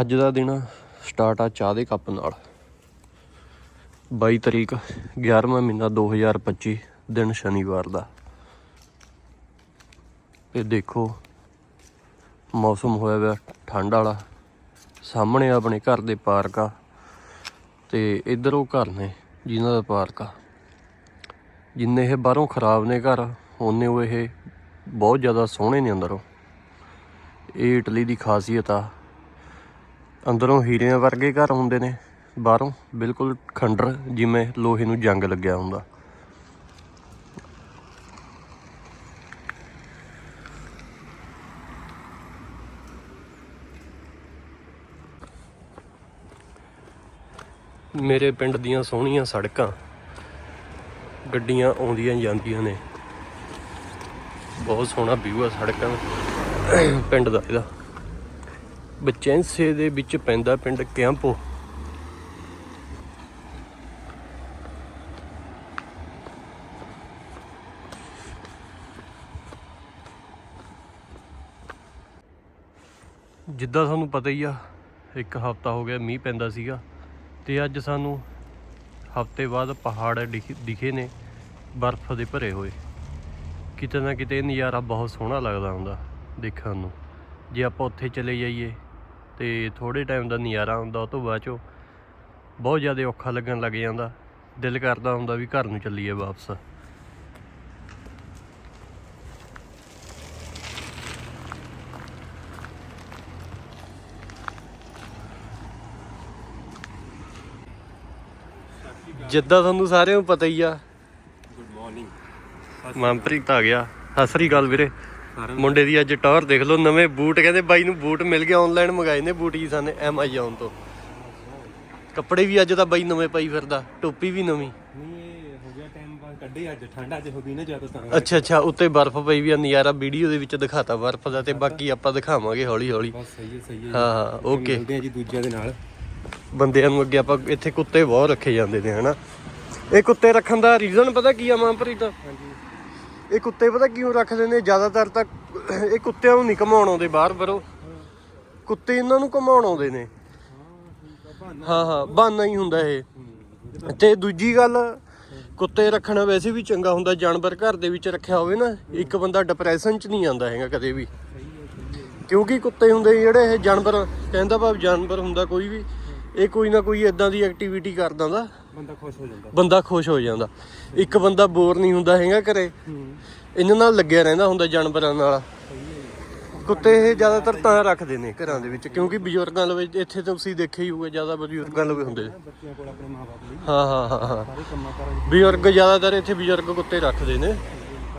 ਅੱਜ ਦਾ ਦਿਨ ਸਟਾਰਟ ਆ ਚਾਹ ਦੇ ਕੱਪ ਨਾਲ। 22 ਤਰੀਕ 11ਵਾਂ ਮਹੀਨਾ 2025 ਦਿਨ ਸ਼ਨੀਵਾਰ ਦਾ। ਇਹ ਦੇਖੋ, ਮੌਸਮ ਹੋਇਆ ਹੋਇਆ ਠੰਡ ਵਾਲਾ। ਸਾਹਮਣੇ ਆਪਣੇ ਘਰ ਦੇ ਪਾਰਕ ਆ। ਤੇ ਇੱਧਰ ਉਹ ਘਰ ਨੇ, ਜਿਨ੍ਹਾਂ ਦਾ ਪਾਰਕ ਆ। ਜਿੰਨੇ ਇਹ ਬਾਹਰੋਂ ਖਰਾਬ ਨੇ ਘਰ ਉਹਨੇ ਉਹ ਇਹ ਬਹੁਤ ਜ਼ਿਆਦਾ ਸੋਹਣੇ ਨੇ ਅੰਦਰੋਂ। ਇਹ ਇਟਲੀ ਦੀ ਖਾਸੀਅਤ ਆ। ਅੰਦਰੋਂ ਹੀਰਿਆਂ ਵਰਗੇ ਘਰ ਹੁੰਦੇ ਨੇ, ਬਾਹਰੋਂ ਬਿਲਕੁਲ ਖੰਡਰ ਜਿਵੇਂ ਲੋਹੇ ਨੂੰ ਜੰਗ ਲੱਗਿਆ ਹੁੰਦਾ। ਮੇਰੇ ਪਿੰਡ ਦੀਆਂ ਸੋਹਣੀਆਂ ਸੜਕਾਂ, ਗੱਡੀਆਂ ਆਉਂਦੀਆਂ ਜਾਂਦੀਆਂ ਨੇ। ਬਹੁਤ ਸੋਹਣਾ ਵਿਊ ਆ ਸੜਕਾਂ, ਪਿੰਡ ਦਾ ਇਹਦਾ। ਬਚੈਂਸੇ ਦੇ ਵਿੱਚ ਪੈਂਦਾ ਪਿੰਡ ਕੈਂਪੋ ਜਿੱਦਾਂ ਤੁਹਾਨੂੰ ਪਤਾ ਹੀ ਆ, ਇੱਕ ਹਫਤਾ ਹੋ ਗਿਆ ਮੀਂਹ ਪੈਂਦਾ ਸੀਗਾ ਤੇ ਅੱਜ ਸਾਨੂੰ ਹਫ਼ਤੇ ਬਾਅਦ ਪਹਾੜ ਦਿਖ- ਦਿਖੇ ਨੇ, ਬਰਫ਼ ਦੇ ਭਰੇ ਹੋਏ। ਕਿਤੇ ਨਾ ਕਿਤੇ ਨਜ਼ਾਰਾ ਬਹੁਤ ਸੋਹਣਾ ਲੱਗਦਾ ਹੁੰਦਾ ਦੇਖਣ ਨੂੰ। ਜੇ ਆਪਾਂ ਉੱਥੇ ਚਲੇ ਜਾਈਏ ਤੇ ਥੋੜੇ ਟਾਈਮ ਦਾ ਨਜ਼ਾਰਾ ਹੁੰਦਾ ਉਹ ਤੋਂ ਬਾਅਦ ਚੋਂ ਬਹੁਤ ਜ਼ਿਆਦਾ ਔਖਾ ਲੱਗਣ ਲੱਗ ਜਾਂਦਾ। ਦਿਲ ਕਰਦਾ ਹੁੰਦਾ ਵੀ ਘਰ ਨੂੰ ਚੱਲੀਏ ਵਾਪਸ। ਜਿੱਦਾਂ ਤੁਹਾਨੂੰ ਸਾਰਿਆਂ ਨੂੰ ਪਤਾ ਹੀ ਆ। ਗੁੱਡ ਮਾਰਨਿੰਗ ਮਨਪ੍ਰੀਤ ਆ ਗਿਆ। ਸਤਿ ਸ੍ਰੀ ਅਕਾਲ ਵੀਰੇ। ਮੁੰਡੇ ਦੀ ਅੱਜ ਟੌਰ ਦੇਖ ਲਓ ਨਵੇਂ ਬੂਟ ਕਹਿੰਦੇ ਬਾਈ ਨੂੰ ਬੂਟ ਮਿਲ ਗਿਆ ਆਨਲਾਈਨ ਮੰਗਾਏ ਨੇ ਬੂਟ ਜੀ ਸਾਨੇ ਐਮਾਜ਼ਨ ਤੋਂ। ਕੱਪੜੇ ਵੀ ਅੱਜ ਤਾਂ ਬਾਈ ਨਵੇਂ ਪਾਈ ਫਿਰਦਾ ਟੋਪੀ ਵੀ ਨਵੀਂ। ਹੋ ਕੱਢੇ ਅੱਜ ਠੰਡ ਹੋ ਗਈ ਨਾ ਤਾਂ। ਅੱਛਾ ਅੱਛਾ ਉੱਤੇ ਬਰਫ਼ ਪਈ ਵੀ ਆ ਨਜ਼ਾਰਾ ਵੀਡੀਓ ਦੇ ਵਿੱਚ ਦਿਖਾਤਾ ਬਰਫ਼ ਦਾ ਤੇ ਬਾਕੀ ਆਪਾਂ ਦਿਖਾਵਾਂਗੇ ਹੌਲੀ ਹੌਲੀ ਬਸ ਸਹੀ ਹੈ ਸਹੀ ਹੈ ਹਾਂ ਹਾਂ ਓਕੇ ਮਿਲਦੇ ਆ ਜੀ ਦੂਜਿਆਂ ਦੇ ਨਾਲ। ਬੰਦਿਆਂ ਨੂੰ ਅੱਗੇ ਆਪਾਂ ਇੱਥੇ ਕੁੱਤੇ ਬਹੁਤ ਰੱਖੇ ਜਾਂਦੇ ਨੇ ਹਨਾ। ਇਹ ਕੁੱਤੇ ਰੱਖਣ ਦਾ ਰੀਜ਼ਨ ਪਤਾ ਕੀ ਆ ਮਨਪ੍ਰੀਤ? ਹਾਂਜੀ। ਇਹ ਕੁੱਤੇ ਪਤਾ ਕਿਉਂ ਰੱਖਦੇ ਨੇ? ਜ਼ਿਆਦਾਤਰ ਤਾਂ ਇਹ ਕੁੱਤਿਆਂ ਨੂੰ ਨਹੀਂ ਘਮਾਉਣ ਆਉਂਦੇ, ਬਾਹਰ ਬਰੋ ਕੁੱਤੇ ਇਹਨਾਂ ਨੂੰ ਘਮਾਉਣ ਆਉਂਦੇ ਨੇ। ਹਾਂ ਹਾਂ, ਬਹਾਨਾ ਹੀ ਹੁੰਦਾ ਇਹ। ਤੇ ਦੂਜੀ ਗੱਲ, ਕੁੱਤੇ ਰੱਖਣਾ ਵੈਸੇ ਵੀ ਚੰਗਾ ਹੁੰਦਾ, ਜਾਨਵਰ ਘਰ ਦੇ ਵਿੱਚ ਰੱਖਿਆ ਹੋਵੇ ਨਾ, ਇੱਕ ਬੰਦਾ ਡਿਪਰੈਸ਼ਨ 'ਚ ਨਹੀਂ ਆਉਂਦਾ ਹੈਗਾ ਕਦੇ ਵੀ। ਕਿਉਂਕਿ ਕੁੱਤੇ ਹੁੰਦੇ ਜਿਹੜੇ ਇਹ ਜਾਨਵਰ, ਕਹਿੰਦਾ ਭਾਵ ਜਾਨਵਰ ਹੁੰਦਾ ਕੋਈ ਵੀ, ਇਹ ਕੋਈ ਨਾ ਕੋਈ ਇਦਾਂ ਦੀ ਐਕਟੀਵਿਟੀ ਕਰਦਾ ਦਾ ਬੰਦਾ ਖੁਸ਼ ਹੋ ਜਾਂਦਾ। ਬੰਦਾ ਖੁਸ਼ ਹੋ ਜਾਂਦਾ। ਇੱਕ ਬੰਦਾ ਬੋਰ ਨਹੀਂ ਹੁੰਦਾ ਹੈਗਾ ਘਰੇ। ਇਹਨਾਂ ਨਾਲ ਲੱਗਿਆ ਰਹਿੰਦਾ ਹੁੰਦਾ ਜਾਨਵਰਾਂ ਨਾਲ। ਕੁੱਤੇ ਇਹ ਜ਼ਿਆਦਾਤਰ ਤਾਂ ਰੱਖਦੇ ਨੇ ਘਰਾਂ ਦੇ ਵਿੱਚ ਕਿਉਂਕਿ ਬਜ਼ੁਰਗਾਂ ਲਵੇ ਇੱਥੇ ਤਾਂ ਤੁਸੀਂ ਦੇਖਿਆ ਹੀ ਹੋਊਗਾ ਜ਼ਿਆਦਾ ਬਜ਼ੁਰਗਾਂ ਲਵੇ ਹੁੰਦੇ। ਨੇ। ਬੱਚਿਆਂ ਕੋਲ ਆਪਣੇ ਮਾਪੇ ਲਈ। ਹਾਂ ਹਾਂ ਹਾਂ ਹਾਂ। ਸਾਰੇ ਕੰਮਾਂ ਕਾਰਾਂ ਦੀ ਬਜ਼ੁਰਗ ਜ਼ਿਆਦਾਤਰ ਇੱਥੇ ਬਜ਼ੁਰਗ ਕੁੱਤੇ ਰੱਖਦੇ ਨੇ।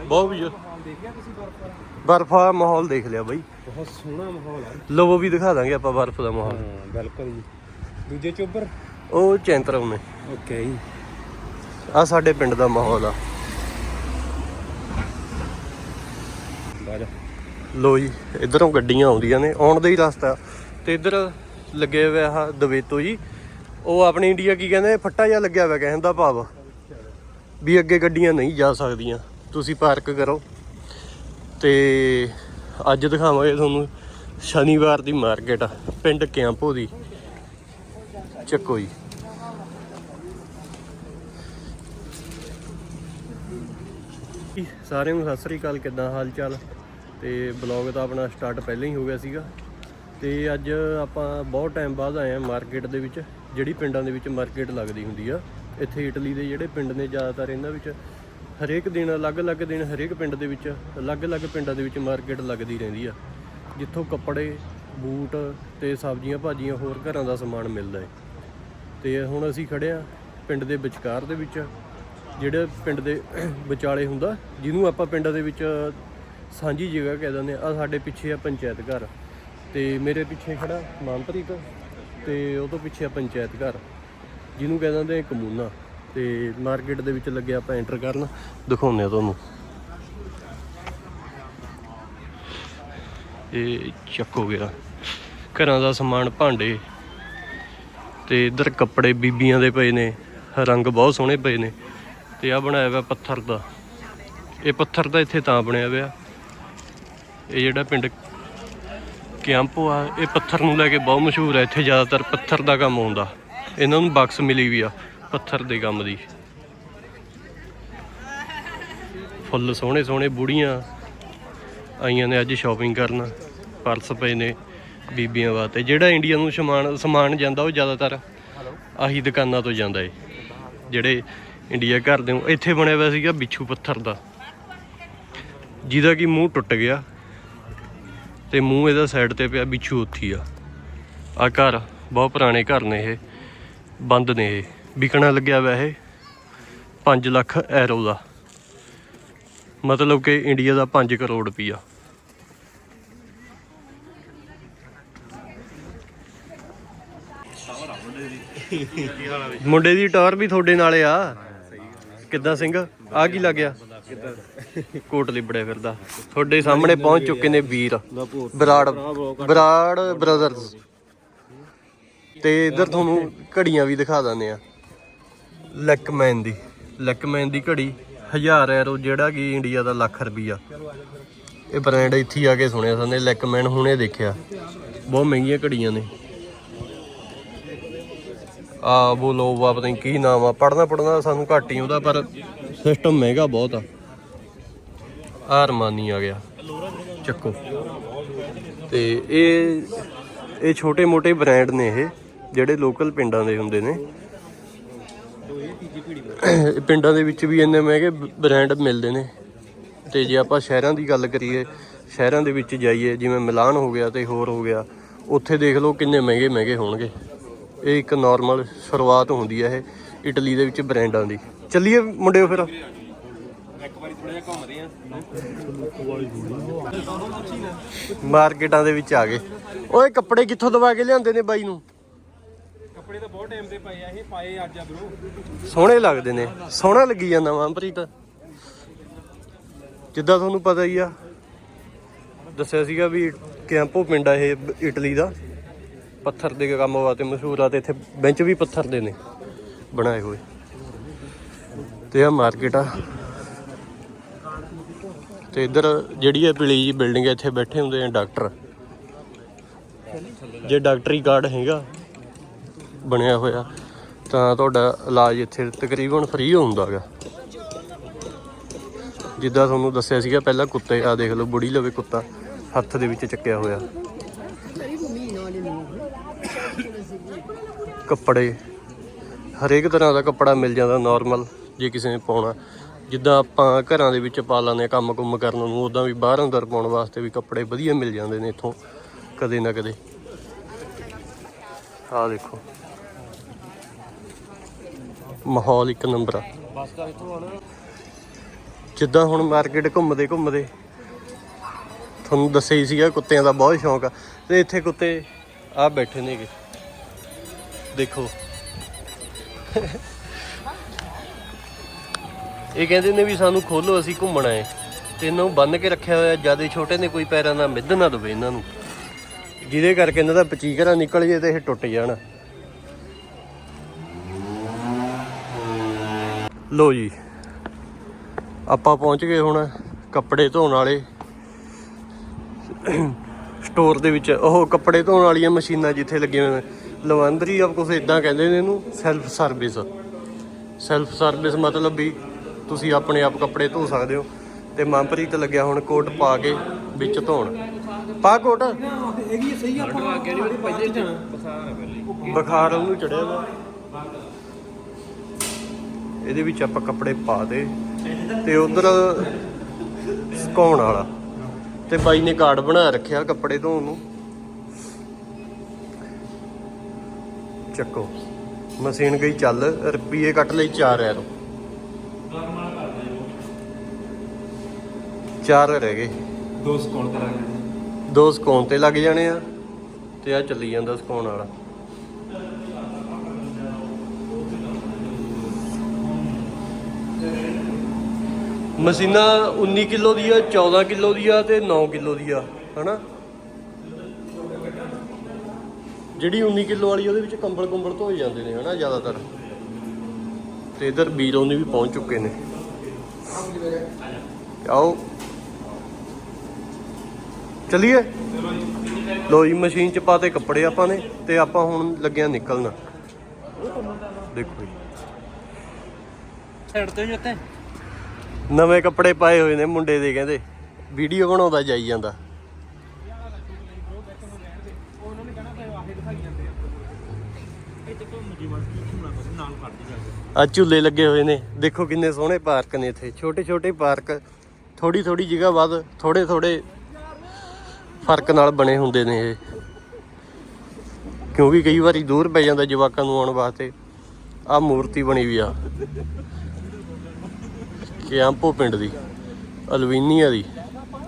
ਬਹੁਤ ਬਜ਼ੁਰਗ। ਬਰਫ਼ ਮਾਹੌਲ ਦੇਖ ਲਿਆ ਬਾਈ। ਬਹੁਤ ਸੋਹਣਾ ਮਾਹੌਲ ਆ। ਲਵੋ ਵੀ ਦਿਖਾ ਦਾਂਗੇ ਆਪਾਂ ਬਰਫ ਦਾ ਮਾਹੌਲ। ਹਾਂ ਬਿਲਕੁਲ ਜੀ। ਦੂਜੇ ਚੋਬਰ ਉਹ ਚੈਂਤਰਮ ਨੇ ਓਕੇ ਜੀ ਆ ਸਾਡੇ ਪਿੰਡ ਦਾ ਮਾਹੌਲ ਆ। ਲੋ ਜੀ ਇਧਰੋਂ ਗੱਡੀਆਂ ਆਉਂਦੀਆਂ ਨੇ ਆਉਣ ਦਾ ਹੀ ਰਸਤਾ। ਤੇ ਇਧਰ ਲੱਗੇ ਹੋਏ ਆ ਦਵੇਤੋ ਜੀ। ਉਹ ਆਪਣੇ ਇੰਡੀਆ ਕੀ ਕਹਿੰਦੇ ਫੱਟਾ ਜਿਹਾ ਲੱਗਿਆ ਹੋਇਆ ਕਹਿੰਦਾ ਭਾਵ। ਵੀ ਅੱਗੇ ਗੱਡੀਆਂ ਨਹੀਂ ਜਾ ਸਕਦੀਆਂ। ਤੁਸੀਂ ਪਾਰਕ ਕਰੋ। ਤੇ ਅੱਜ ਦਿਖਾਵਾਂਗੇ ਤੁਹਾਨੂੰ ਸ਼ਨੀਵਾਰ ਦੀ ਮਾਰਕੀਟ ਪਿੰਡ ਕਿਆਂਪੋ ਦੀ। ਚੱਕੋ ਜੀ। ਸਾਰਿਆਂ ਨੂੰ ਸਤਿ ਸ੍ਰੀ ਅਕਾਲ, ਕਿੱਦਾਂ ਹਾਲ ਚਾਲ ਤੇ ਬਲੌਗ ਤਾਂ ਆਪਣਾ ਸਟਾਰਟ ਪਹਿਲਾਂ ਹੀ ਹੋ ਗਿਆ ਸੀਗਾ। ਤੇ ਅੱਜ ਆਪਾਂ ਬਹੁਤ ਟਾਈਮ ਬਾਅਦ ਆਏ ਆ ਮਾਰਕੀਟ ਦੇ ਵਿੱਚ, ਜਿਹੜੀ ਪਿੰਡਾਂ ਦੇ ਵਿੱਚ ਮਾਰਕੀਟ ਲੱਗਦੀ ਹੁੰਦੀ ਆ। ਇੱਥੇ ਇਟਲੀ ਦੇ ਜਿਹੜੇ ਪਿੰਡ ਨੇ ਜ਼ਿਆਦਾਤਰ ਇਹਨਾਂ ਵਿੱਚ, ਹਰੇਕ ਦਿਨ, ਅਲੱਗ-ਅਲੱਗ ਦਿਨ ਹਰੇਕ ਪਿੰਡ ਦੇ ਵਿੱਚ, ਅਲੱਗ-ਅਲੱਗ ਪਿੰਡਾਂ ਦੇ ਵਿੱਚ ਮਾਰਕੀਟ ਲੱਗਦੀ ਰਹਿੰਦੀ ਆ। ਜਿੱਥੋਂ ਕੱਪੜੇ, ਬੂਟ ਤੇ ਸਬਜ਼ੀਆਂ, ਭਾਜੀਆਂ ਹੋਰ ਘਰਾਂ ਦਾ ਸਮਾਨ ਮਿਲਦਾ ਹੈ ਤੇ ਹੁਣ ਅਸੀਂ ਖੜੇ ਆ ਪਿੰਡ ਦੇ ਵਿਚਕਾਰ ਦੇ ਵਿੱਚ। ਜਿਹੜੇ ਪਿੰਡ ਦੇ ਵਿਚਾਲੇ ਹੁੰਦਾ, ਜਿਹਨੂੰ ਆਪਾਂ ਪਿੰਡਾਂ ਦੇ ਵਿੱਚ ਸਾਂਝੀ ਜਗ੍ਹਾ ਕਹਿ ਦਿੰਦੇ ਆ ਸਾਡੇ ਪਿੱਛੇ ਆ ਪੰਚਾਇਤ ਘਰ। ਤੇ ਮੇਰੇ ਪਿੱਛੇ ਖੜਾ ਮਾਨਪ੍ਰੀਤ ਤੇ ਉਹ ਤੋਂ ਪਿੱਛੇ ਆ ਪੰਚਾਇਤ ਘਰ, ਜਿਹਨੂੰ ਕਹਿ ਦਿੰਦੇ ਆ ਕਮੂਨਾ। ਤੇ ਮਾਰਕੀਟ ਦੇ ਵਿੱਚ ਲੱਗਿਆ ਆਪਾਂ ਐਂਟਰ ਕਰਨ। ਦਿਖਾਉਂਦੇ ਆ ਤੁਹਾਨੂੰ। ਇਹ ਚੱਕੋ ਗਿਆ। ਘਰਾਂ ਦਾ ਸਮਾਨ ਭਾਂਡੇ ਤੇ ਇੱਧਰ ਕੱਪੜੇ ਬੀਬੀਆਂ ਦੇ ਪਏ ਨੇ। ਰੰਗ ਬਹੁਤ ਸੋਹਣੇ ਪਏ ਨੇ। ਤੇ ਆ ਬਣਾਇਆ ਹੋਇਆ ਪੱਥਰ ਦਾ। ਇਹ ਪੱਥਰ ਦਾ ਇੱਥੇ ਤਾਂ ਬਣਿਆ ਹੋਇਆ। ਇਹ ਜਿਹੜਾ ਪਿੰਡ ਕੈਂਪੋ ਆ, ਇਹ ਪੱਥਰ ਨੂੰ ਲੈ ਕੇ ਬਹੁਤ ਮਸ਼ਹੂਰ ਹੈ ਇੱਥੇ ਜ਼ਿਆਦਾਤਰ ਪੱਥਰ ਦਾ ਕੰਮ ਆਉਂਦਾ ਇਹਨਾਂ ਨੂੰ ਬਕਸ ਮਿਲੀ ਵੀ ਆ, ਪੱਥਰ ਦੇ ਕੰਮ ਦੀ। ਫੁੱਲ ਸੋਹਣੇ ਸੋਹਣੇ ਬੁੜੀਆਂ ਆਈਆਂ ਨੇ ਅੱਜ ਸ਼ਾਪਿੰਗ ਕਰਨ। ਪਰਸ ਪਏ ਨੇ ਬੀਬੀਆਂ ਵਾਸਤੇ। ਜਿਹੜਾ ਇੰਡੀਆ ਨੂੰ ਸਮਾਨ ਸਮਾਨ ਜਾਂਦਾ ਉਹ ਜ਼ਿਆਦਾਤਰ ਆਹੀ ਦੁਕਾਨਾਂ ਤੋਂ ਜਾਂਦਾ ਏ। ਜਿਹੜੇ ਇੰਡੀਆ ਘਰ ਦੇ ਇੱਥੇ ਬਣਿਆ ਹੋਇਆ ਸੀਗਾ ਬਿੱਛੂ ਪੱਥਰ ਦਾ। ਜਿਹਦਾ ਕਿ ਮੂੰਹ ਟੁੱਟ ਗਿਆ ਤੇ ਮੂੰਹ ਇਹਦਾ ਸਾਈਡ ਤੇ ਪਿਆ ਬਿੱਛੂ ਉੱਥੀ ਆ। ਆ ਘਰ, ਬਹੁਤ ਪੁਰਾਣੇ ਘਰ ਨੇ ਇਹ। ਬੰਦ ਨੇ ਇਹ। ਵਿਕਣਾ ਲੱਗਿਆ ਹੋਇਆ ਇਹ 5 ਲੱਖ ਐਰੋ ਦਾ। ਮਤਲਬ ਕਿ ਇੰਡੀਆ ਦਾ 5 ਕਰੋੜ ਰੁਪਈਆ। ਮੁੰਡੇ ਦੀ ਟੌਰ ਵੀ ਤੁਹਾਡੇ ਨਾਲ ਆ। ਕਿੱਦਾਂ ਸਿੰਘ? ਆ ਕੀ ਲੱਗਿਆ ਕੋਟ ਲਿਬੜਿਆ ਫਿਰਦਾ। ਤੁਹਾਡੇ ਸਾਹਮਣੇ ਪਹੁੰਚ ਚੁੱਕੇ ਨੇ ਵੀਰ। ਬਰਾੜ ਬਰਾੜ ਬ੍ਰਦਰਸ ਤੇ ਇਧਰ ਤੁਹਾਨੂੰ ਘੜੀਆਂ ਵੀ ਦਿਖਾ ਦਿੰਦੇ ਆ। ਲੈਕਮੈਨ ਦੀ। ਲੈਕਮੈਨ ਦੀ ਘੜੀ 1000 ਐਰੋ ਜਿਹੜਾ ਕਿ ਇੰਡੀਆ ਦਾ ਲੱਖ ਰੁਪਈਆ। ਇਹ ਬ੍ਰਾਂਡ ਇੱਥੇ ਆ ਕੇ ਸੁਣਿਆ ਸਾਨੇ ਲੈਕਮੈਨ ਹੁਣੇ ਦੇਖਿਆ। ਬਹੁਤ ਮਹਿੰਗੀਆਂ ਘੜੀਆਂ ਨੇ। ਆ ਬੋਲੋ ਵਾ, ਪਤਾ ਨਹੀਂ ਕੀ ਨਾਮ ਆ। ਪੜਨਾ ਪੜਨਾ ਸਾਨੂੰ ਘੱਟ ਹੀ ਉਹਦਾ ਪਰ ਸਿਸਟਮ ਮਹਿੰਗਾ ਬਹੁਤ ਆ। ਆ ਅਰਮਾਨੀ ਆ ਗਿਆ। ਚੱਕੋ। ਤੇ ਇਹ ਇਹ ਛੋਟੇ ਮੋਟੇ ਬ੍ਰਾਂਡ ਨੇ ਇਹ, ਜਿਹੜੇ ਲੋਕਲ ਪਿੰਡਾਂ ਦੇ ਹੁੰਦੇ ਨੇ। ਪਿੰਡਾਂ ਦੇ ਵਿੱਚ ਵੀ ਇੰਨੇ ਮਹਿੰਗੇ ਬ੍ਰਾਂਡ ਮਿਲਦੇ ਨੇ। ਤੇ ਜੇ ਆਪਾਂ ਸ਼ਹਿਰਾਂ ਦੀ ਗੱਲ ਕਰੀਏ, ਸ਼ਹਿਰਾਂ ਦੇ ਵਿੱਚ ਜਾਈਏ, ਜਿਵੇਂ ਮਿਲਾਨ ਹੋ ਗਿਆ ਤੇ ਹੋਰ ਹੋ ਗਿਆ, ਉੱਥੇ ਦੇਖ ਲਓ ਕਿੰਨੇ ਮਹਿੰਗੇ ਮਹਿੰਗੇ ਹੋਣਗੇ। ਇਹ ਇੱਕ ਨਾਰਮਲ ਸ਼ੁਰੂਆਤ ਹੁੰਦੀ ਹੈ ਇਹ ਇਟਲੀ ਦੇ ਵਿੱਚ ਬ੍ਰਾਂਡਾਂ ਦੀ। ਚੱਲੀਏ ਮੁੰਡਿਓ ਫਿਰ। ਮਾਰਕੀਟਾਂ ਦੇ ਵਿੱਚ ਆ ਗਏ। ਓਏ ਕੱਪੜੇ ਕਿੱਥੋਂ ਦਵਾ ਕੇ ਲਿਆਂਦੇ ਨੇ ਬਾਈ ਨੂੰ? ਕੱਪੜੇ ਤਾਂ ਬਹੁਤ ਟਾਈਮ ਤੇ ਪਏ ਆ ਇਹ ਪਾਏ ਅੱਜ ਆ ਬ్రో ਸੋਹਣੇ ਲੱਗਦੇ ਨੇ। ਸੋਹਣਾ ਲੱਗੀ ਜਾਂਦਾ ਮਨਪ੍ਰੀਤ ਜਿੱਦਾਂ ਤੁਹਾਨੂੰ ਪਤਾ ਹੀ ਆ। ਦੱਸਿਆ ਸੀਗਾ ਵੀ ਕੈਂਪੋ ਪਿੰਡ ਆ ਇਹ ਇਟਲੀ ਦਾ। ਪੱਥਰ ਦੇ ਕੰਮ ਵਾਸਤੇ ਮਸ਼ਹੂਰ ਆ ਤੇ ਇੱਥੇ ਬੈਂਚ ਵੀ ਪੱਥਰ ਦੇ ਨੇ, ਬਣਾਏ ਹੋਏ। ਤੇ ਆ ਮਾਰਕੀਟ ਆ। ਤੇ ਇੱਧਰ ਜਿਹੜੀ ਹੈ ਪੀਲੀ ਜੀ ਬਿਲਡਿੰਗ ਹੈ ਇੱਥੇ ਬੈਠੇ ਹੁੰਦੇ ਆ ਡਾਕਟਰ। ਜੇ ਡਾਕਟਰੀ ਕਾਰਡ ਹੈਗਾ, ਬਣਿਆ ਹੋਇਆ, ਤਾਂ ਤੁਹਾਡਾ ਇਲਾਜ ਇੱਥੇ ਤਕਰੀਬਨ ਫ੍ਰੀ ਹੁੰਦਾਗਾ ਜਿੱਦਾਂ ਤੁਹਾਨੂੰ ਦੱਸਿਆ ਸੀਗਾ, ਪਹਿਲਾਂ ਕੁੱਤੇ ਆ ਦੇਖ ਲਓ, ਬੁੜੀ ਲਵੇ ਕੁੱਤਾ, ਹੱਥ ਦੇ ਵਿੱਚ ਚੱਕਿਆ ਹੋਇਆ। ਕੱਪੜੇ, ਹਰੇਕ ਤਰ੍ਹਾਂ ਦਾ ਕੱਪੜਾ ਮਿਲ ਜਾਂਦਾ ਨਾਰਮਲ ਜੇ ਕਿਸੇ ਨੇ ਪਾਉਣਾ। ਜਿੱਦਾਂ ਆਪਾਂ ਘਰਾਂ ਦੇ ਵਿੱਚ ਪਾ ਲੈਂਦੇ ਹਾਂ ਕੰਮ ਕੁੰਮ ਕਰਨ ਨੂੰ ਉਦਾਂ ਵੀ ਬਾਹਰ ਅੰਦਰ ਪਾਉਣ ਵਾਸਤੇ ਵੀ ਕੱਪੜੇ ਵਧੀਆ ਮਿਲ ਜਾਂਦੇ ਨੇ ਇੱਥੋਂ, ਕਦੇ ਨਾ ਕਦੇ। ਆਹ ਦੇਖੋ। ਮਾਹੌਲ ਇੱਕ ਨੰਬਰ ਆ। ਜਿੱਦਾਂ ਹੁਣ ਮਾਰਕੀਟ ਘੁੰਮਦੇ ਘੁੰਮਦੇ, ਤੁਹਾਨੂੰ ਦੱਸਿਆ ਹੀ ਸੀਗਾ ਕੁੱਤਿਆਂ ਦਾ ਬਹੁਤ ਸ਼ੌਂਕ ਆ। ਤੇ ਇੱਥੇ ਕੁੱਤੇ ਆ ਬੈਠੇ ਨੇਗੇ। ਦੇਖੋ। ਇਹ ਕਹਿੰਦੇ ਨੇ ਵੀ ਸਾਨੂੰ ਖੋਲੋ, ਅਸੀਂ ਘੁੰਮਣਾ ਹੈ। ਤੇ ਇਹਨਾਂ ਨੂੰ ਬੰਨ ਕੇ ਰੱਖਿਆ ਹੋਇਆ, ਜ਼ਿਆਦਾ ਛੋਟੇ ਨੇ, ਕੋਈ ਪੈਰਾਂ ਨਾਲ ਮਿੱਧ ਨਾ ਦਵੇ ਇਹਨਾਂ ਨੂੰ। ਜਿਹਦੇ ਕਰਕੇ ਇਹਨਾਂ ਦਾ ਪਚੀਕਰਾ ਨਿਕਲ ਜੇ ਤੇ ਇਹ ਟੁੱਟ ਜਾਣ। ਲੋ ਜੀ, ਆਪਾਂ ਪਹੁੰਚ ਗਏ ਹੁਣ ਕੱਪੜੇ ਧੋਣ ਵਾਲੇ। ਸਟੋਰ ਦੇ ਵਿੱਚ, ਉਹ ਕੱਪੜੇ ਧੋਣ ਵਾਲੀਆਂ ਮਸ਼ੀਨਾਂ ਜਿੱਥੇ ਲੱਗੀਆਂ ਹੋਈਆਂ ਲਵੰਦਰੀ ਆ ਕੁਝ ਇਦਾਂ ਕਹਿੰਦੇ ਨੇ ਇਹਨੂੰ ਸੈਲਫ ਸਰਵਿਸ ਸੈਲਫ ਸਰਵਿਸ ਮਤਲਬ ਵੀ ਤੁਸੀਂ ਆਪਣੇ ਆਪ ਕੱਪੜੇ ਧੋ ਸਕਦੇ ਹੋ ਤੇ ਮਨਪ੍ਰੀਤ ਲੱਗਿਆ ਹੁਣ ਕੋਟ ਪਾ ਕੇ ਵਿੱਚ ਧੋਣ। ਪਾ ਕੋਟ? ਹੈਗੀ ਸਹੀ ਆਪਾਂ ਬੁਖਾਰ ਉਹਨੂੰ ਚੜਿਆ ਵਾ। ਇਹਦੇ ਵਿੱਚ ਆਪਾਂ ਕੱਪੜੇ ਪਾ ਦੇ ਤੇ ਉਧਰ ਸੁਕਾਉਣ ਵਾਲਾ। ਤੇ ਬਾਈ ਨੇ ਕਾਰਡ ਬਣਾ ਰੱਖਿਆ ਕੱਪੜੇ ਧੋਣ ਨੂੰ। ਚੱਕੋ। ਮਸ਼ੀਨ ਗਈ ਚੱਲ ਰੁਪਈਏ ਕੱਟ ਲਈ 4 ਐਰੋ। ਚਾਰ ਰਹਿ ਗਏ। ਦੋ ਸਕਾਉਣ ਤੇ ਲੱਗ ਜਾਣੇ। ਦੋ ਸੁਕਾਉਣ ਤੇ ਲੱਗ ਜਾਣੇ ਆ ਤੇ ਆ ਚੱਲੀ ਜਾਂਦਾ ਸੁਕਾਉਣ ਵਾਲਾ। ਮਸ਼ੀਨਾਂ 19 ਕਿਲੋ ਦੀ ਆ 14 ਕਿਲੋ ਦੀ ਆ ਤੇ 9 ਕਿਲੋ ਦੀ ਆ ਹਨਾ? ਜਿਹੜੀ 19 ਕਿਲੋ ਵਾਲੀ ਉਹਦੇ ਵਿੱਚ ਕੰਬਲ ਕੰਬਲ ਧੋਏ ਜਾਂਦੇ ਨੇ ਹਨਾ ਜ਼ਿਆਦਾਤਰ। ਤੇ ਇਧਰ ਵੀਰੋਂ ਨੇ ਵੀ ਪਹੁੰਚ ਚੁੱਕੇ ਨੇ। ਆਓ। ਚਲਿਏ? ਲੋ ਜੀ ਮਸ਼ੀਨ ਚ ਪਾਤੇ ਕੱਪੜੇ ਆਪਾਂ ਨੇ ਤੇ ਆਪਾਂ ਹੁਣ ਲੱਗਿਆ ਨਿਕਲਣਾ। ਦੇਖੋ ਜੀ। ਸਾਈਡ ਤੇ ਉੱਤੇ ਨਵੇਂ ਕੱਪੜੇ ਪਾਏ ਹੋਏ ਨੇ ਮੁੰਡੇ ਦੇ ਕਹਿੰਦੇ। ਵੀਡੀਓ ਬਣਾਉਂਦਾ ਜਾਈ ਜਾਂਦਾ ਉਹਨਾਂ ਨੇ ਕਹਿਣਾ ਤੇ ਆਹੇ ਦਿਖਾਈ ਜਾਂਦੇ ਆ ਇਹ ਤੇ ਕੋਈ ਮਜੀ ਵੜ ਕੇ ਘੁੰਮਣਾ ਬਸ ਨਾਲ ਫੜਦੀ ਜਾਂਦੇ ਆ ਝੂਲੇ ਲੱਗੇ ਹੋਏ ਨੇ। ਦੇਖੋ ਕਿੰਨੇ ਸੋਹਣੇ ਪਾਰਕ ਨੇ ਇੱਥੇ। ਛੋਟੇ ਛੋਟੇ ਪਾਰਕ ਥੋੜੀ ਥੋੜੀ ਜਗ੍ਹਾ ਵੱਧ ਥੋੜੇ ਥੋੜੇ ਫ਼ਰਕ ਨਾਲ ਬਣੇ ਹੁੰਦੇ ਨੇ ਇਹ। ਕਿਉਂਕਿ ਕਈ ਵਾਰੀ ਦੂਰ ਪੈ ਜਾਂਦਾ ਜਵਾਕਾਂ ਨੂੰ ਆਉਣ ਵਾਸਤੇ। ਆ ਮੂਰਤੀ ਬਣੀ ਵੀ ਆ। ਕਿਆਂਪੋ ਪਿੰਡ ਦੀ, ਅਲਵੀਨੀਆ ਦੀ।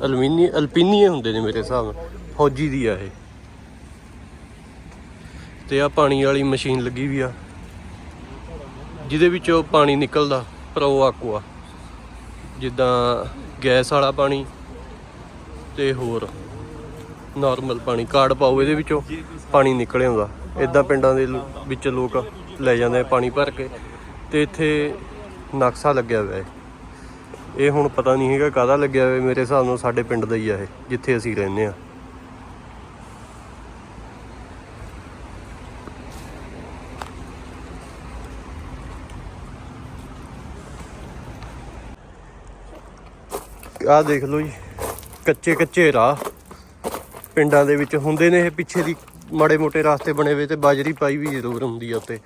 ਅਲਵੀਨੀ, ਅਲਪੀਨੀਏ ਹੁੰਦੇ ਨੇ ਮੇਰੇ ਹਿਸਾਬ ਨਾਲ। ਫੌਜੀ ਦੀ ਆ ਇਹ। ਤੇ ਆ ਪਾਣੀ ਵਾਲੀ ਮਸ਼ੀਨ ਲੱਗੀ ਵੀ ਆ। ਜਿਹਦੇ ਵਿੱਚੋਂ ਪਾਣੀ ਨਿਕਲਦਾ, ਪ੍ਰੋ ਆਕੂਆ ਜਿੱਦਾਂ ਗੈਸ ਵਾਲਾ ਪਾਣੀ ਤੇ ਹੋਰ ਨਾਰਮਲ ਪਾਣੀ, ਕਾਰਡ ਪਾਓ ਇਹਦੇ ਵਿੱਚੋਂ, ਪਾਣੀ ਨਿਕਲ ਆਉਂਦਾ। ਇਦਾਂ ਪਿੰਡਾਂ ਦੇ ਲੋ- ਵਿੱਚ ਲੋਕ ਲੈ ਜਾਂਦੇ ਪਾਣੀ ਭਰ ਕੇ, ਤੇ ਇੱਥੇ ਨਕਸ਼ਾ ਲੱਗਿਆ ਹੋਇਆ ਹੈ। ਇਹ ਹੁਣ ਪਤਾ ਨਹੀਂ ਹੈਗਾ ਕਾਹਦਾ ਲੱਗਿਆ ਹੋਇਆ, ਮੇਰੇ ਹਿਸਾਬ ਨਾਲ ਸਾਡੇ ਪਿੰਡ ਦਾ ਹੀ ਆ ਇਹ, ਜਿੱਥੇ ਅਸੀਂ ਰਹਿੰਦੇ ਆ। ਆਹ ਦੇਖ ਲਓ ਜੀ, ਕੱਚੇ ਕੱਚੇ ਰਾਹ। ਪਿੰਡਾਂ ਦੇ ਵਿੱਚ ਹੁੰਦੇ ਨੇ ਇਹ ਪਿੱਛੇ ਦੀ ਮਾੜੇ ਮੋਟੇ ਰਸਤੇ ਬਣੇ ਹੋਏ ਤੇ ਬਾਜਰੀ ਪਾਈ ਵੀ ਜ਼ਰੂਰ ਹੁੰਦੀ ਆ ਉੱਤੇ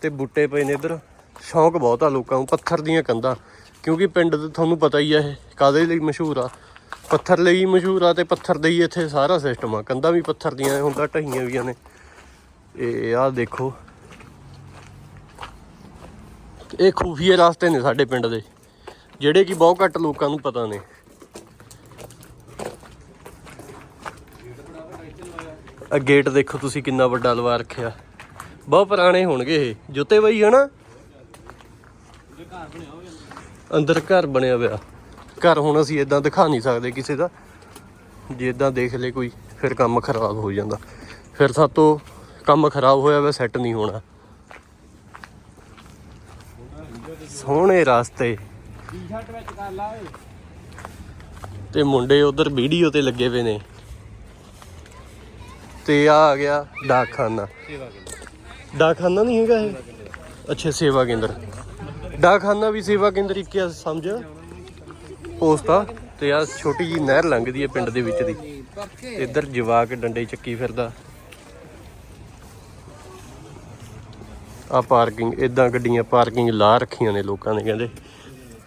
ਤੇ ਬੁੱਟੇ ਪਏ ਨੇ ਇੱਧਰ। ਸ਼ੌਂਕ ਬਹੁਤ ਆ ਲੋਕਾਂ ਨੂੰ, ਪੱਥਰ ਦੀਆਂ ਕੰਧਾਂ। ਕਿਉਂਕਿ ਪਿੰਡ ਤੇ ਤੁਹਾਨੂੰ ਪਤਾ ਹੀ ਆ ਇਹ ਕਾਦੇ ਲਈ ਮਸ਼ਹੂਰ ਆ? ਪੱਥਰ ਲਈ ਮਸ਼ਹੂਰ ਆ ਤੇ ਪੱਥਰ ਦੇ ਹੀ ਇੱਥੇ ਸਾਰਾ ਸਿਸਟਮ ਆ। ਕੰਧਾਂ ਵੀ ਪੱਥਰ ਦੀਆਂ ਹੁੰਦਾ ਢਹੀਆਂ ਵੀਆਂ ਨੇ। ਇਹ ਆਹ ਦੇਖੋ। ਇਹ ਖੂਫੀਏ ਰਸਤੇ ਨੇ ਸਾਡੇ ਪਿੰਡ ਦੇ, ਜਿਹੜੇ ਕਿ ਬਹੁਤ ਘੱਟ ਲੋਕਾਂ ਨੂੰ ਪਤਾ ਨੇ। ਆ ਗੇਟ ਦੇਖੋ ਤੁਸੀਂ ਕਿੰਨਾ ਵੱਡਾ ਲਵਾ ਰੱਖਿਆ। ਬਹੁਤ ਪੁਰਾਣੇ ਹੋਣਗੇ ਇਹ। ਜੁੱਤੇ ਬਈ ਹਨਾ? ਅੰਦਰ ਘਰ ਬਣਿਆ ਹੋਇਆ। ਘਰ ਹੁਣ ਅਸੀਂ ਇਦਾਂ ਦਿਖਾ ਨਹੀਂ ਸਕਦੇ ਕਿਸੇ ਦਾ। ਜੇ ਇਦਾਂ ਦੇਖ ਲੇ ਕੋਈ ਫਿਰ ਕੰਮ ਖਰਾਬ ਹੋ ਜਾਂਦਾ। ਫਿਰ ਸਾਤੋਂ ਕੰਮ ਖਰਾਬ ਹੋਇਆ ਵਾ ਸੈੱਟ ਨਹੀਂ ਹੋਣਾ। ਸੋਹਣੇ ਰਾਸਤੇ। ਟੀ-ਸ਼ਰਟ ਵਿੱਚ ਕਰ ਲਾ ਓਏ। ਤੇ ਮੁੰਡੇ ਉਧਰ ਵੀਡੀਓ ਤੇ ਲੱਗੇ ਪਏ ਨੇ। ਤੇ ਆ ਆ ਗਿਆ ਡਾਕਖਾਨਾ। ਸੇਵਾ ਕੇ ਡਾਕਖਾਨਾ ਨਹੀਂ ਹੈਗਾ ਇਹ? ਅੱਛਾ ਸੇਵਾ ਕੇਂਦਰ। ਡਾਕਖਾਨਾ ਵੀ ਸੇਵਾ ਕੇਂਦਰ ਇੱਕ ਆ ਸਮਝ? ਪੋਸਟ ਆ ਤੇ ਆ ਛੋਟੀ ਜੀ ਨਹਿਰ ਲੰਘਦੀ ਹੈ ਪਿੰਡ ਦੇ ਵਿੱਚ ਦੀ। ਇੱਧਰ ਜਵਾਕ ਡੰਡੇ ਚੱਕੀ ਫਿਰਦਾ। ਆ ਪਾਰਕਿੰਗ ਇਦਾਂ ਗੱਡੀਆਂ ਪਾਰਕਿੰਗ ਲਾ ਰੱਖੀਆਂ ਨੇ ਲੋਕਾਂ ਨੇ ਕਹਿੰਦੇ।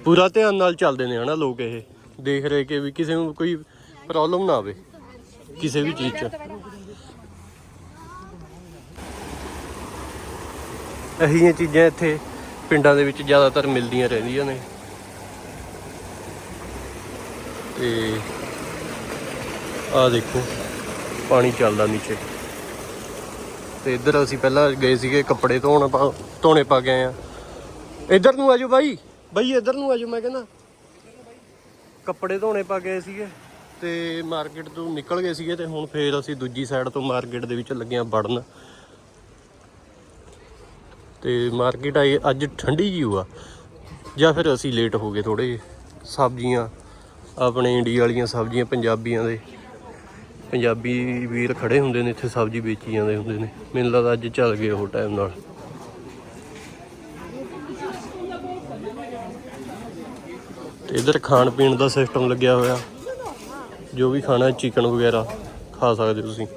ਪੂਰਾ ਧਿਆਨ ਨਾਲ ਚੱਲਦੇ ਨੇ ਹਨਾ ਲੋਕ ਇਹ। ਦੇਖ ਰਹੇ ਕਿ ਵੀ ਕਿਸੇ ਨੂੰ ਕੋਈ ਪ੍ਰੋਬਲਮ ਨਾ ਆਵੇ। ਕਿਸੇ ਵੀ ਚੀਜ਼ 'ਚ। ਜਿਹੀਆਂ ਚੀਜ਼ਾਂ ਇੱਥੇ ਪਿੰਡਾਂ ਦੇ ਵਿੱਚ ਜ਼ਿਆਦਾਤਰ ਮਿਲਦੀਆਂ ਰਹਿੰਦੀਆਂ ਨੇ। ਤੇ ਆਹ ਦੇਖੋ ਪਾਣੀ ਚੱਲਦਾ ਨੀਚੇ। ਤੇ ਇੱਧਰ ਅਸੀਂ ਪਹਿਲਾਂ ਗਏ ਸੀਗੇ ਕੱਪੜੇ ਧੋਣ ਧੋਣੇ ਪਾ ਕੇ ਆਏ ਆ ਇੱਧਰ ਨੂੰ ਆਜੋ ਬਾਈ। ਬਾਈ ਇੱਧਰ ਨੂੰ ਆਜੋ ਮੈਂ ਕਹਿੰਦਾ। ਕੱਪੜੇ ਧੋਣੇ ਪਾ ਗਏ ਸੀਗੇ ਤੇ ਮਾਰਕੀਟ ਤੋਂ ਨਿਕਲ ਗਏ ਸੀਗੇ ਤੇ ਹੁਣ ਫੇਰ ਅਸੀਂ ਦੂਜੀ ਸਾਈਡ ਤੋਂ ਮਾਰਕੀਟ ਦੇ ਵਿੱਚ ਲੱਗੇ ਆ ਵੜਨ। ਤੇ ਮਾਰਕੀਟ ਆਈ ਅੱਜ ਠੰਡੀ ਜੀ ਹੋਆ ਜਾਂ ਫਿਰ ਅਸੀਂ ਲੇਟ ਹੋ ਗਏ ਥੋੜੇ ਸਬਜ਼ੀਆਂ, ਆਪਣੇ ਇੰਡੀਆ ਵਾਲੀਆਂ ਸਬਜ਼ੀਆਂ, ਪੰਜਾਬੀਆਂ ਦੇ। ਪੰਜਾਬੀ ਵੀਰ ਖੜੇ ਹੁੰਦੇ ਨੇ ਇੱਥੇ, ਸਬਜ਼ੀ ਵੇਚੀ ਜਾਂਦੇ ਹੁੰਦੇ ਨੇ। ਮੈਨੂੰ ਲੱਗਦਾ ਅੱਜ ਚੱਲ ਗਏ ਉਹ ਟਾਈਮ ਨਾਲ। ਤੇ ਇਧਰ ਖਾਣ ਪੀਣ ਦਾ ਸਿਸਟਮ ਲੱਗਿਆ ਹੋਇਆ। ਜੋ ਵੀ ਖਾਣਾ ਚਿਕਨ ਵਗੈਰਾ ਖਾ ਸਕਦੇ ਤੁਸੀਂ।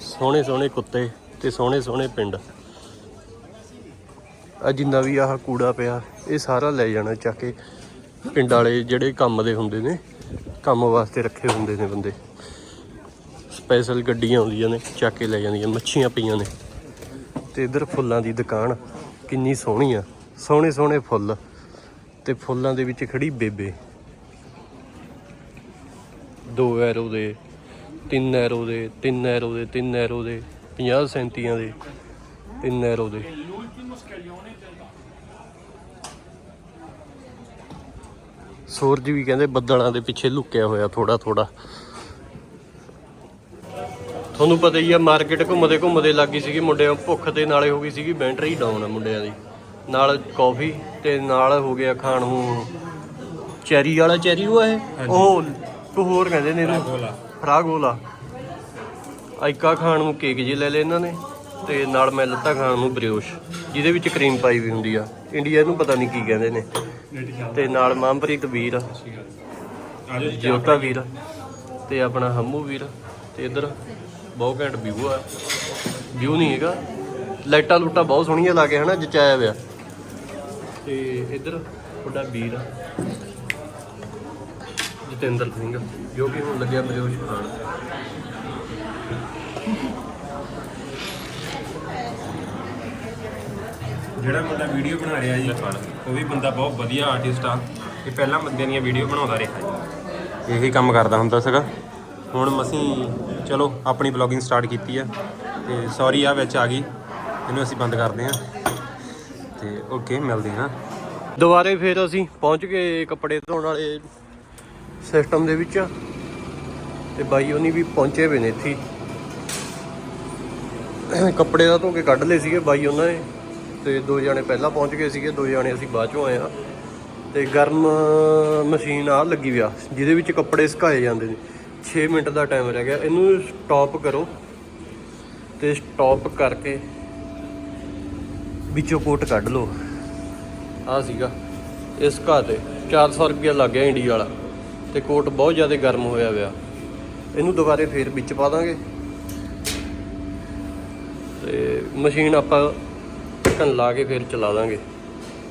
ਸੋਹਣੇ ਸੋਹਣੇ ਕੁੱਤੇ ਤੇ ਸੋਹਣੇ ਸੋਹਣੇ ਪਿੰਡ। ਆ ਜਿੰਨਾ ਵੀ ਆਹ ਕੂੜਾ ਪਿਆ, ਇਹ ਸਾਰਾ ਲੈ ਜਾਣਾ ਚੱਕ ਕੇ। ਪਿੰਡ ਵਾਲੇ ਜਿਹੜੇ ਕੰਮ ਦੇ ਹੁੰਦੇ ਨੇ, ਕੰਮ ਵਾਸਤੇ ਰੱਖੇ ਹੁੰਦੇ ਨੇ ਬੰਦੇ। ਸਪੈਸ਼ਲ ਗੱਡੀਆਂ ਆਉਂਦੀਆਂ ਨੇ, ਚੱਕ ਕੇ ਲੈ ਜਾਂਦੀਆਂ ਮੱਛੀਆਂ ਪਈਆਂ ਨੇ। ਤੇ ਇਧਰ ਫੁੱਲਾਂ ਦੀ ਦੁਕਾਨ, ਕਿੰਨੀ ਸੋਹਣੀ ਆ। ਸੋਹਣੇ ਸੋਹਣੇ ਫੁੱਲ। ਤੇ ਫੁੱਲਾਂ ਦੇ ਵਿੱਚ ਖੜੀ ਬੇਬੇ। ਦੋ ਐਰੋ ਦੇ, ਤਿੰਨ ਐਰੋ ਦੇ, ਤਿੰਨ ਐਰੋ ਦੇ, ਤਿੰਨ ਐਰੋ ਦੇ 50 ਸੈਂਤੀਆਂ ਦੇ। ਤਿੰਨ ਐਰੋ ਦੇ ਸੂਰਜ ਵੀ ਕਹਿੰਦੇ ਬੱਦਲਾਂ ਦੇ ਪਿੱਛੇ ਲੁਕਿਆ ਹੋਇਆ ਥੋੜਾ ਥੋੜਾ ਤੁਹਾਨੂੰ ਪਤਾ ਹੀ ਆ ਮਾਰਕੀਟ ਘੁੰਮਦੇ ਘੁੰਮਦੇ ਲੱਗੀ ਸੀਗੀ ਮੁੰਡਿਆਂ ਨੂੰ। ਭੁੱਖ ਤੇ ਨਾਲੇ ਹੋ ਗਈ ਸੀਗੀ ਬੈਟਰੀ ਡਾਊਨ ਆ ਮੁੰਡਿਆਂ ਦੀ। ਨਾਲ ਕਾਫੀ ਤੇ ਨਾਲ ਹੋ ਗਿਆ ਖਾਣ ਨੂੰ ਚੈਰੀ ਵਾਲਾ ਚੈਰੀ ਉਹ ਹੈ। ਉਹ ਕੋ ਹੋਰ ਕਹਿੰਦੇ ਨੇ ਇਹਨੂੰ। ਫਰਾਗੋਲਾ। ਆਇਕਾ ਖਾਣ ਨੂੰ ਕੇਕ ਜੇ ਲੈ ਲਏ ਇਹਨਾਂ ਨੇ। ਤੇ ਨਾਲ ਮੈਂ ਲੱਤਾ ਖਾਣ ਨੂੰ ਬਰਿਓਸ਼ ਜਿਹਦੇ ਵਿੱਚ ਕਰੀਮ ਪਾਈ ਵੀ ਹੁੰਦੀ ਆ। ਇੰਡੀਆ ਨੂੰ ਪਤਾ ਨਹੀਂ ਕੀ ਕਹਿੰਦੇ ਨੇ। ਤੇ ਨਾਲ ਮਾਮਪ੍ਰੀਤ ਵੀਰ ਆ, ਜੋਤਾ ਵੀਰ ਤੇ ਆਪਣਾ ਹੰਮੂ ਵੀਰ ਤੇ ਇਧਰ ਬਹੁਤ ਘੈਂਟ ਵਿਊ ਆ। ਵਿਊ ਨਹੀਂ ਹੈਗਾ। ਲਾਈਟਾਂ ਲੂਟਾਂ ਬਹੁਤ ਸੋਹਣੀਆਂ ਲਾ ਕੇ ਹਨਾ, ਜਚਾਇਆ ਹੋਇਆ। ਤੇ ਇਧਰ ਵੱਡਾ ਵੀਰ ਆ, ਜਤਿੰਦਰ ਸਿੰਘ, ਜੋ ਕਿ ਹੁਣ ਲੱਗਿਆ ਬਰਿਓਸ਼ ਖਾਣ। ਜਿਹੜਾ ਬੰਦਾ ਵੀਡੀਓ ਬਣਾ ਰਿਹਾ ਜੀ, ਉਹ ਵੀ ਬੰਦਾ ਬਹੁਤ ਵਧੀਆ ਆਰਟਿਸਟ ਆ। ਇਹ ਪਹਿਲਾਂ ਬੰਦਿਆਂ ਦੀਆਂ ਵੀਡੀਓ ਬਣਾਉਂਦਾ ਰਿਹਾ ਜੀ। ਇਹੀ ਕੰਮ ਕਰਦਾ ਹੁੰਦਾ ਸੀਗਾ। ਹੁਣ ਅਸੀਂ, ਚਲੋ, ਆਪਣੀ ਬਲੌਗਿੰਗ ਸਟਾਰਟ ਕੀਤੀ ਆ। ਤੇ ਸੌਰੀ ਆ, ਵਿੱਚ ਆ ਗਈ। ਇਹਨੂੰ ਅਸੀਂ ਬੰਦ ਕਰਦੇ ਆ ਤੇ ਓਕੇ ਮਿਲਦੇ ਹਾਂ। ਦੁਬਾਰੇ ਫਿਰ ਅਸੀਂ ਪਹੁੰਚ ਗਏ ਕੱਪੜੇ ਧੋਣ ਵਾਲੇ ਸਿਸਟਮ ਦੇ ਵਿੱਚ। ਤੇ ਬਾਈ ਉਹਨੀ ਵੀ ਪਹੁੰਚੇ ਹੋਏ ਨੇ ਇੱਥੇ। ਕੱਪੜੇ ਦਾ ਧੋ ਕੇ ਕੱਢ ਲਏ ਸੀਗੇ ਬਾਈ ਉਹਨਾਂ ਨੇ। ਤੇ ਦੋ ਜਣੇ ਪਹਿਲਾਂ ਪਹੁੰਚ ਗਏ ਸੀਗੇ, ਦੋ ਜਣੇ ਅਸੀਂ ਬਾਅਦ ਚੋਂ ਆਏ ਆ ਤੇ ਗਰਮ ਮਸ਼ੀਨ ਆ ਲੱਗੀ ਵਿਆ ਜਿਹਦੇ ਵਿੱਚ ਕੱਪੜੇ ਸੁਕਾਏ ਜਾਂਦੇ ਨੇ। 6 ਮਿੰਟ ਦਾ ਟਾਈਮ ਰਹਿ ਗਿਆ। ਇਹਨੂੰ ਸਟਾਪ ਕਰੋ ਤੇ ਸਟਾਪ ਕਰਕੇ ਵਿੱਚੋਂ ਕੋਟ ਕੱਢ ਲਓ। ਆ ਸੀਗਾ। ਇਸ ਘਾਹ ਤੇ 400 ਰੁਪਇਆ ਲੱਗ ਗਿਆ ਇੰਡੀਆ ਵਾਲਾ। ਤੇ ਕੋਟ ਬਹੁਤ ਜ਼ਿਆਦਾ ਗਰਮ ਹੋਇਆ ਹੋਇਆ ਇਹਨੂੰ ਦੁਬਾਰੇ ਫੇਰ ਵਿੱਚ ਪਾ ਦਾਂਗੇ। ਤੇ ਮਸ਼ੀਨ ਆਪਾਂ ਢੱਕਣ ਲਾ ਕੇ ਫੇਰ ਚਲਾ ਦਾਂਗੇ।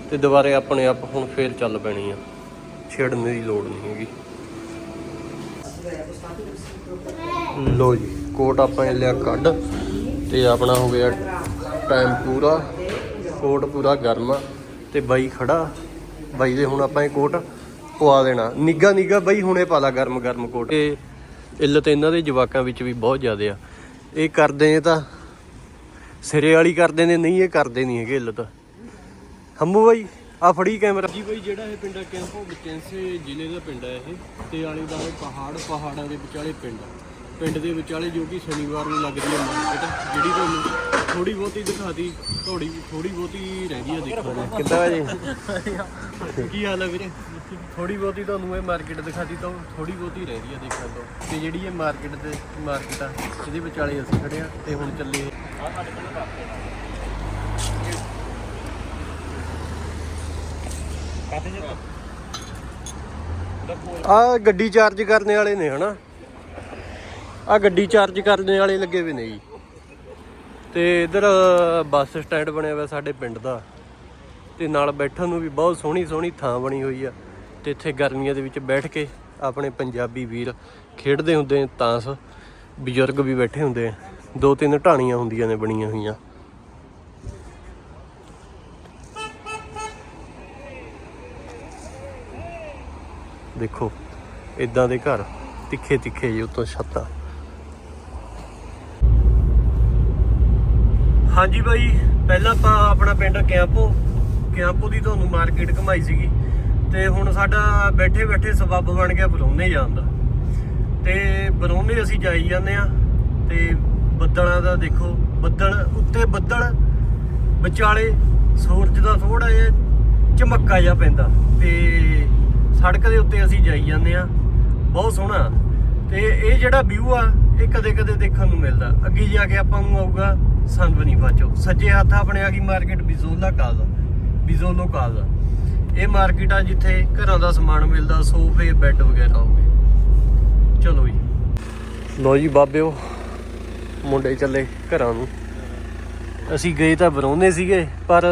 ਤੇ ਦੁਬਾਰੇ ਆਪਣੇ ਆਪ ਹੁਣ ਫੇਰ ਚੱਲ ਪੈਣੀ ਆ। ਛੇੜਨ ਦੀ ਲੋੜ ਨਹੀਂ ਹੈਗੀ। ਲੋ ਜੀ, ਕੋਟ ਆਪਾਂ ਇਹ ਲਿਆ ਕੱਢ ਤੇ ਆਪਣਾ ਹੋ ਗਿਆ ਟਾਈਮ ਪੂਰਾ। ਕੋਟ ਪੂਰਾ ਗਰਮ ਆ ਤੇ ਬਾਈ ਖੜਾ। ਬਾਈ ਦੇ ਹੁਣ ਆਪਾਂ ਇਹ ਕੋਟ ਪਵਾ ਦੇਣਾ। ਨਿੱਗਾ ਨਿੱਗਾ ਬਾਈ ਹੁਣੇ ਪਾ ਲਾ ਗਰਮ ਗਰਮ ਕੋਟ। ਇਹ ਇੱਲਤ ਇਹਨਾਂ ਦੇ ਜਵਾਕਾਂ ਵਿੱਚ ਵੀ ਬਹੁਤ ਜ਼ਿਆਦਾ ਆ। ਇਹ ਕਰਦੇ ਨੇ ਤਾਂ ਸਿਰੇ ਵਾਲੀ ਕਰਦੇ ਨੇ, ਨਹੀਂ, ਇਹ ਕਰਦੇ ਨਹੀਂ ਹੈਗੇ ਇੱਲਤ। ਹੰਮੂ ਬਾਈ ਆ ਫੜੀ ਕੈਮਰਾ। ਜੀ ਬਾਈ, ਜਿਹੜਾ ਇਹ ਪਿੰਡ ਆ ਕੈਂਪੋ ਬਚੈਂਸੇ ਜ਼ਿਲ੍ਹੇ ਦਾ ਪਿੰਡ ਹੈ ਇਹ, ਤੇ ਆਲੇ ਦਾਲੇ ਪਹਾੜ, ਪਹਾੜਾਂ ਦੇ ਵਿਚਾਲੇ ਪਿੰਡ ਪਿੰਡ ਦੇ ਵਿਚਾਲੇ ਜੋ ਕਿ ਸ਼ਨੀਵਾਰ ਨੂੰ ਲੱਗਦੀ ਹੈ ਮਾਰਕੀਟ ਜਿਹੜੀ ਤੁਹਾਨੂੰ ਥੋੜੀ ਬਹੁਤੀ ਦਿਖਾਤੀ ਥੋੜੀ ਥੋੜੀ ਬਹੁਤੀ ਰਹਿੰਦੀ ਆ ਦੇਖਣ ਨੂੰ ਕਿੱਦਾਂ ਜੀ? ਕੀ ਹਾਲ ਹੈ ਵੀਰੇ? ਥੋੜੀ ਬਹੁਤੀ ਤੁਹਾਨੂੰ ਇਹ ਮਾਰਕੀਟ ਦਿਖਾਤੀ ਤਾਂ ਥੋੜੀ ਬਹੁਤੀ ਰਹਿੰਦੀ ਆ ਦੇਖਣ ਤੋਂ। ਤੇ ਜਿਹੜੀ ਇਹ ਮਾਰਕੀਟ ਦੇ ਮਾਰਕੀਟ ਆ ਇਹਦੇ ਵਿਚਾਲੇ ਅਸੀਂ ਖੜੇ ਆ ਤੇ ਹੁਣ ਚੱਲੇ ਆ। ਗੱਡੀ ਚਾਰਜ ਕਰਨ ਵਾਲੇ ਨੇ ਹਨਾ? ਆ ਗੱਡੀ ਚਾਰਜ ਕਰਨ ਵਾਲੇ ਲੱਗੇ ਹੋਏ ਨੇ ਜੀ। ਤੇ ਇਧਰ ਬੱਸ ਸਟੈਂਡ ਬਣਿਆ ਹੋਇਆ ਸਾਡੇ ਪਿੰਡ ਦਾ। ਤੇ ਨਾਲ ਬੈਠਣ ਨੂੰ ਵੀ ਬਹੁਤ ਸੋਹਣੀ ਸੋਹਣੀ ਥਾਂ ਬਣੀ ਹੋਈ ਆ। ਤੇ ਇੱਥੇ ਗਰਮੀਆਂ ਦੇ ਵਿੱਚ ਬੈਠ ਕੇ ਆਪਣੇ ਪੰਜਾਬੀ ਵੀਰ ਖੇਡਦੇ ਹੁੰਦੇ ਨੇ ਤਾਂਸ ਬਜ਼ੁਰਗ ਵੀ ਬੈਠੇ ਹੁੰਦੇ ਆ। ਦੋ ਤਿੰਨ ਢਾਣੀਆਂ ਹੁੰਦੀਆਂ ਨੇ ਬਣੀਆਂ ਹੋਈਆਂ। ਦੇਖੋ ਇਦਾਂ ਦੇ ਘਰ ਤਿੱਖੇ ਤਿੱਖੇ ਜੀ ਉੱਤੋਂ ਛੱਤਾਂ। ਹਾਂਜੀ ਬਾਈ, ਪਹਿਲਾਂ ਆਪਾਂ ਆਪਣਾ ਪਿੰਡ ਕਿਆਂਪੋ ਕਿਆਂਪੋ ਦੀ ਤੁਹਾਨੂੰ ਮਾਰਕੀਟ ਘਮਾਈ ਸੀਗੀ। ਤੇ ਹੁਣ ਸਾਡਾ ਬੈਠੇ ਬੈਠੇ ਸਬੱਬ ਬਣ ਗਿਆ ਬਰੌਨੇ ਜਾਣ ਦਾ। ਤੇ ਬਰੌਨੇ ਅਸੀਂ ਜਾਈ ਜਾਂਦੇ ਆ ਤੇ ਬੱਦਲਾਂ ਦਾ ਦੇਖੋ, ਬੱਦਲ ਉੱਤੇ ਬੱਦਲ, ਵਿਚਾਲੇ ਸੂਰਜ ਦਾ ਥੋੜਾ ਜਿਹਾ ਚਮੱਕਾ ਜਿਹਾ ਪੈਂਦਾ। ਤੇ ਸੜਕ ਦੇ ਉੱਤੇ ਅਸੀਂ ਜਾਈ ਜਾਂਦੇ ਆ ਬਹੁਤ ਸੋਹਣਾ। ਤੇ ਇਹ ਜਿਹੜਾ ਵਿਊ ਆ, ਇਹ ਕਦੇ ਕਦੇ ਦੇਖਣ ਨੂੰ ਮਿਲਦਾ। ਅੱਗੇ ਜਾ ਕੇ ਆਪਾਂ ਨੂੰ ਆਊਗਾ ਸੰਗਵਨੀ ਬਾਚੋ। ਸੱਜੇ ਹੱਥ ਆਪਣੇ ਆ ਗਈ ਮਾਰਕੀਟ ਬਿਜ਼ੋਲਾ ਕਾਜ਼ਾ ਬਿਜ਼ੋਲੋ ਕਾਜ਼ਾ ਇਹ ਮਾਰਕੀਟ ਆ ਜਿੱਥੇ ਘਰਾਂ ਦਾ ਸਮਾਨ ਮਿਲਦਾ, ਸੋਫੇ ਬੈੱਡ ਵਗੈਰਾ ਹੋ ਗਏ। ਚਲੋ ਜੀ। ਲੋ ਜੀ ਬਾਬਿਓ, ਮੁੰਡੇ ਚੱਲੇ ਘਰਾਂ ਨੂੰ। ਅਸੀਂ ਗਏ ਤਾਂ ਬਰੌਨੇ ਸੀਗੇ, ਪਰ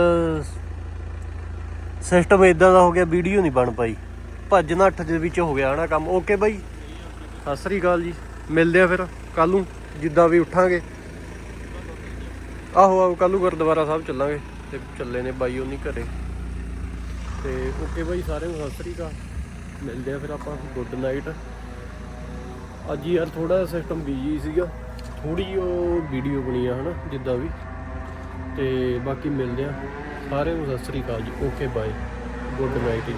ਸਿਸਟਮ ਇਦਾਂ ਦਾ ਹੋ ਗਿਆ ਵੀਡੀਓ ਨਹੀਂ ਬਣ ਪਾਈ। ਭੱਜ ਨੱਠ ਦੇ ਵਿੱਚ ਹੋ ਗਿਆ ਹਨਾ ਕੰਮ। Okay bye. ਸਤਿ ਸ੍ਰੀ ਅਕਾਲ ਜੀ। ਮਿਲਦੇ ਆ ਫਿਰ ਕੱਲ ਨੂੰ, ਜਿੱਦਾਂ ਵੀ ਉੱਠਾਂਗੇ। ਆਹੋ ਆਹੋ ਕੱਲ ਨੂੰ ਗੁਰਦੁਆਰਾ ਸਾਹਿਬ ਚੱਲਾਂਗੇ। ਤੇ ਚੱਲੇ ਨੇ ਬਾਈ ਉਹਨੀ ਘਰੇ। ਤੇ ਓਕੇ ਬਾਈ ਸਾਰਿਆਂ ਨੂੰ, ਸਤਿ ਸ੍ਰੀ ਅਕਾਲ। ਮਿਲਦੇ ਆ ਫਿਰ ਆਪਾਂ, ਗੁੱਡ ਨਾਈਟ। ਅੱਜ ਯਾਰ ਥੋੜਾ ਸਿਸਟਮ ਬੀਜੀ ਸੀਗਾ। ਥੋੜੀ ਉਹ ਵੀਡੀਓ ਬਣੀ ਆ ਹਨਾ, ਜਿੱਦਾਂ ਵੀ। ਤੇ ਬਾਕੀ ਮਿਲਦੇ ਆ। ਸਾਰਿਆਂ ਨੂੰ ਸਤਿ ਸ੍ਰੀ ਅਕਾਲ ਜੀ। ਓਕੇ ਬਾਈ। ਗੁੱਡ ਨਾਈਟ ਜੀ।